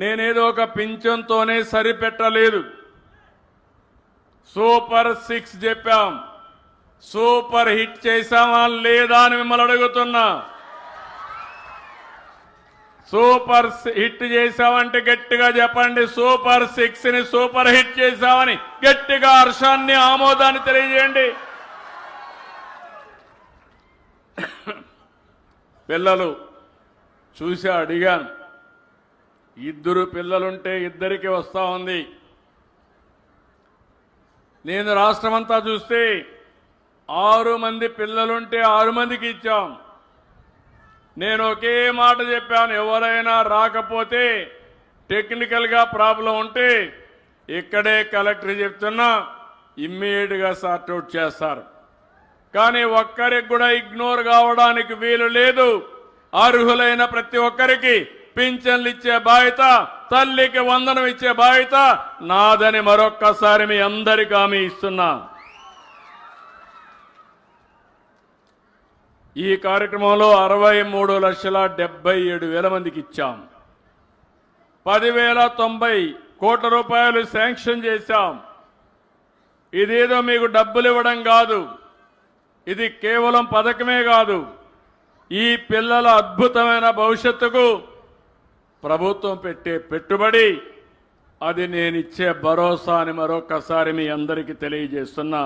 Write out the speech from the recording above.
నేనేదో ఒక పింఛన్తోనే సరిపెట్టలేదు. సూపర్ సిక్స్ చెప్పాం. సూపర్ హిట్ చేశామా లేదా అని మిమ్మల్ని అడుగుతున్నా. సూపర్ హిట్ చేశామంటే గట్టిగా చెప్పండి. సూపర్ సిక్స్ని సూపర్ హిట్ చేశామని గట్టిగా హర్షాన్ని ఆమోదాన్ని తెలియజేయండి. పిల్లలు చూసి అడిగాను. ఇద్దరు పిల్లలుంటే ఇద్దరికి వస్తూ ఉంది. నేను రాష్ట్రమంతా చూస్తే ఆరు మంది పిల్లలుంటే ఆరు మందికి ఇచ్చాం. నేను ఒకే మాట చెప్పాను ఎవరైనా రాకపోతే టెక్నికల్గా ప్రాబ్లం ఉంటే ఇక్కడే కలెక్టర్ చెప్తున్నా ఇమ్మీడియట్గా సార్ట్అవుట్ చేస్తారు. కానీ ఒక్కరికి కూడా ఇగ్నోర్ కావడానికి వీలు లేదు. అర్హులైన ప్రతి ఒక్కరికి పింఛన్లు ఇచ్చే బాధ్యత తల్లికి వందనం ఇచ్చే బాధ్యత నాదని మరొక్కసారి మీ అందరికీ హామీ ఇస్తున్నా. ఈ కార్యక్రమంలో అరవై మూడు లక్షల డెబ్బై ఏడు వేల మందికి ఇచ్చాం. పదివేల తొంభై కోట్ల రూపాయలు శాంక్షన్ చేశాం. ఇదేదో మీకు డబ్బులు ఇవ్వడం కాదు. ఇది కేవలం పథకమే కాదు. ఈ పిల్లల అద్భుతమైన భవిష్యత్తుకు ప్రభుత్వం పెట్టే పెట్టుబడి అది నేను ఇచ్చే భరోసా అని మరొకసారి మీ అందరికీ తెలియజేస్తున్నా.